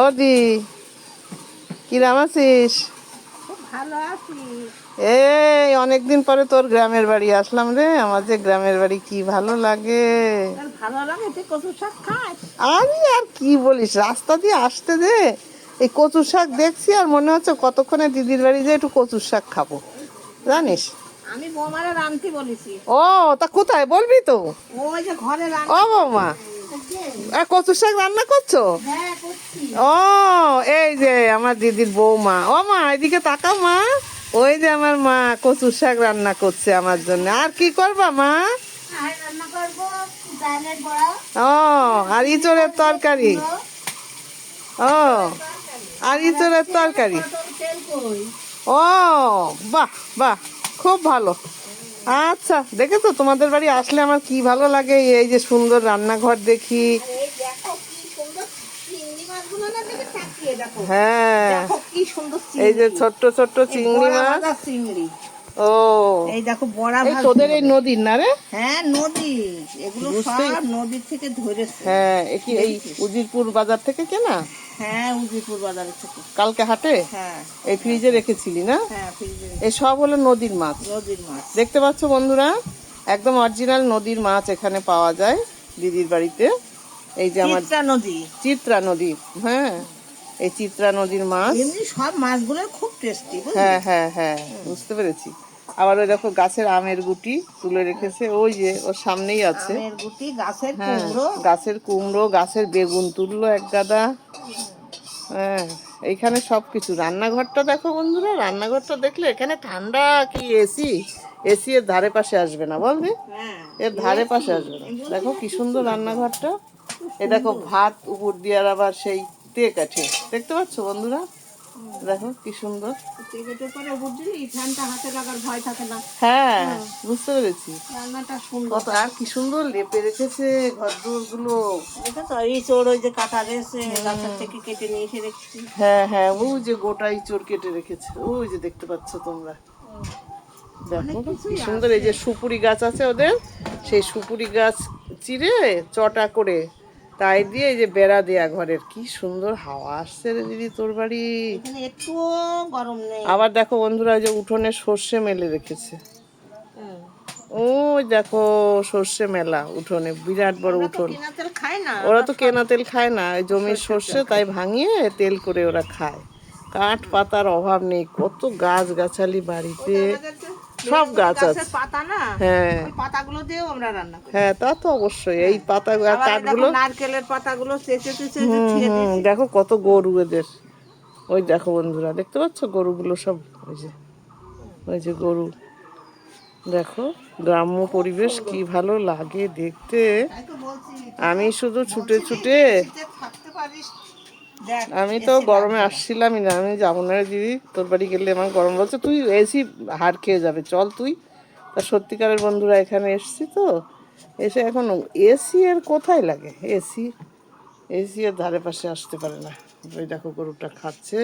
ও দি কিরাম আছিস? এই অনেকদিন পরে তোর গ্রামের বাড়ি আসলাম রে। আমার যে গ্রামের বাড়ি কি ভালো লাগে। আমি আর কি বলিস? রাস্তা দিয়ে আসতে দে। এই কচুর শাক দেখছি আর মনে হচ্ছে কতক্ষণে দিদির বাড়ি যে একটু কচুর শাক খাব। জানিস? আমি বৌমারে রাঁধতে বলেছি। ও তা কোথায়? বলবি তো। যে ঘরে ও বৌমা। আর কচুর শাক রান্না করছ? হ্যাঁ ও এই যে আমার দিদির বৌমা। ও মা এদিকে তাকাও মা। ওই যে আমার মা কচুর শাক রান্না করছে আমার জন্য। আর কি করবা মা? ও আর ইঁচড়ের তরকারি। ও আর ইঁচড়ের তরকারি। ও বাহ বাহ খুব ভালো। আচ্ছা দেখেছ? তোমাদের বাড়ি আসলে আমার কি ভালো লাগে? এই যে সুন্দর রান্নাঘর দেখি। হ্যাঁ। এই যে ছোট্ট ছোট্ট চিংড়ি মাছ। চিংড়ি। ও। এই দেখো বড়া এই তোদের এই নদীর না রে? হ্যাঁ নদী। এগুলো সব নদীর থেকে ধরেছে। হ্যাঁ এই উজিরপুর বাজার থেকে কেনা? হ্যাঁ উজিপুর বাজারের থেকে কালকে হাটে? হ্যাঁ। এই ফ্রিজে রেখেছিলি না? হ্যাঁ ফ্রিজে এই সব হলো নদীর মাছ। নদীর মাছ। দেখতে পাচ্ছ বন্ধুরা একদম অরিজিনাল নদীর মাছ এখানে পাওয়া যায় দিদির বাড়িতে। এই যে আমার চিত্রা নদী। চিত্রা নদী হ্যাঁ। এই চিত্রা নদীর মাছ। এমনি সব মাছগুলো খুব টেস্টি হ্যাঁ হ্যাঁ হ্যাঁ বুঝতে পেরেছি। আবার ওই দেখো গাছের আমের গুটি তুলে রেখেছে ওই যে ওর সামনেই আছে। গুটি গাছের হ্যাঁ কুমড়ো। গাছের কুমড়ো গাছের বেগুন তুললো এক গাদা। হ্যাঁ এইখানে সব কিছু রান্নাঘরটা দেখো বন্ধুরা রান্নাঘরটা দেখলে এখানে ঠান্ডা কি এসি এসি এর ধারে পাশে আসবে না বলবি হ্যাঁ। এর ধারে পাশে আসবে না। দেখো কি সুন্দর রান্নাঘরটা। এ দেখো ভাত উপর দিয়ে আবার সেই তে কাঠে দেখতে পাচ্ছ বন্ধুরা? দেখো কি সুন্দর। ফ্যানটা হাতে লাগার ভয় থাকে না হ্যাঁ বুঝতে পেরেছি। রান্নাটা সুন্দর কত আর কি সুন্দর লেপে রেখেছে ঘরগুলো দেখো এই চোর ওই যে কাটা রয়েছে গাছের থেকে কেটে নিয়ে এসে রেখেছি। হ্যাঁ হ্যাঁ ওই যে গোটা ইঁচড় কেটে রেখেছে। ওই যে দেখতে পাচ্ছ তোমরা। দেখো কি সুন্দর এই যে সুপুরি গাছ আছে ওদের সেই সুপুরি গাছ চিরে চটা করে তাই দিয়ে এই যে বেড়া দেয়া ঘরের কি সুন্দর হাওয়া আসছে রে দিদি তোর বাড়ি। একটুও গরম নেই। আবার দেখো বন্ধুরা যে উঠোনে সর্ষে মেলে রেখেছে। ও দেখো সর্ষে মেলা উঠোনে বিরাট বড় উঠোন। খায় ওরা তো কেনা তেল খায় না ওই জমির সর্ষে তাই ভাঙিয়ে তেল করে ওরা খায়। কাঠ পাতার অভাব নেই কত গাছ গাছালি বাড়িতে সব গাছ আছে। পাতা না হ্যাঁ। পাতাগুলো দিয়েও আমরা রান্না করি। হ্যাঁ তা তো অবশ্যই। এই পাতা আর দেখো কাঠগুলো নারকেলের পাতাগুলো চেঁচে চেঁচে দেখো কত গরু এদের। ওই দেখো বন্ধুরা দেখতে পাচ্ছ গরুগুলো সব? ওই যে ওই যে গরু। দেখো গ্রাম্য পরিবেশ কি ভালো লাগে দেখতে। আমি শুধু ছুটে ছুটে আমি তো গরমে আসছিলামই না আমি যাব না দিদি তোর বাড়ি গেলে আমার গরম বলছে তুই এসি হার খেয়ে যাবে চল তুই। তা সত্যিকারের বন্ধুরা এখানে এসছি তো এসে এখন এসি এর কোথায় লাগে? এসি এসি এর ধারে পাশে আসতে পারে না। ওই দেখো গরুটা খাচ্ছে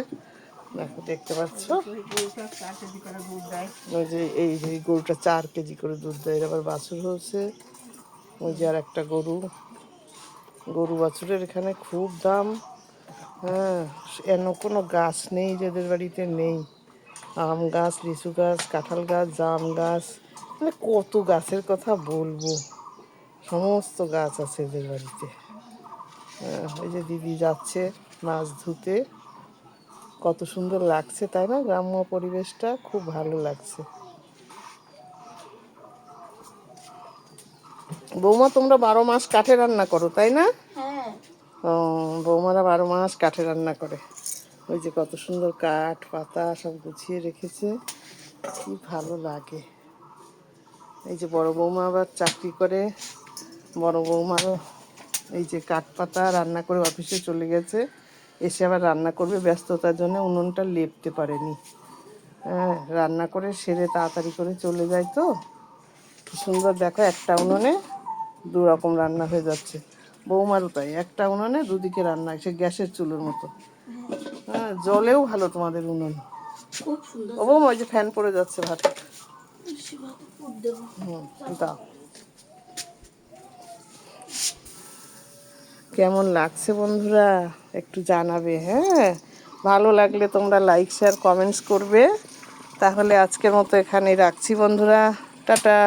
দেখো দেখতে পাচ্ছ? ওই যে এই এই গরুটা চার কেজি করে দুধ দেয় আবার বাছুর হয়েছে। ওই যে আর একটা গরু গরু বাছুরের এখানে খুব দাম। হ্যাঁ কোনো গাছ নেই যাদের বাড়িতে নেই। আম গাছ লিচু গাছ কাঁঠাল গাছ জাম গাছ মানে কত গাছের কথা বলব। সমস্ত গাছ আছে এদের বাড়িতে। হ্যাঁ, ওই যে দিদি যাচ্ছে মাছ ধুতে। কত সুন্দর লাগছে তাই না? গ্রাম্য পরিবেশটা খুব ভালো লাগছে। বৌমা তোমরা বারো মাস কাঠে রান্না করো তাই না? হ্যাঁ বৌমারা বারো মাস কাঠে রান্না করে। ওই যে কত সুন্দর কাঠ, পাতা সব গুছিয়ে রেখেছে। কি ভালো লাগে। এই যে বড় বৌমা আবার চাকরি করে। বড় বৌমারও এই যে কাঠ, পাতা রান্না করে অফিসে চলে গেছে। এসে আবার রান্না করবে, ব্যস্ততার জন্য উনুনটা লেপতে পারেনি। হ্যাঁ রান্না করে সেরে তাড়াতাড়ি করে চলে যায় তো। সুন্দর দেখো একটা উনুনে দু রকম রান্না হয়ে যাচ্ছে। বৌমারও তাই একটা উনুনে দুদিকে রান্না সে গ্যাসের চুলোর মতো। হ্যাঁ জলেও ভালো তোমাদের উনুন। খুব সুন্দর। ও বৌমা ওই যে ফ্যান পড়ে যাচ্ছে ভাত। হুম দাও। কেমন লাগছে বন্ধুরা? একটু জানাবে হ্যাঁ? ভালো লাগলে তোমরা লাইক শেয়ার কমেন্টস করবে। তাহলে আজকের মতো এখানেই রাখছি বন্ধুরা। টাটা।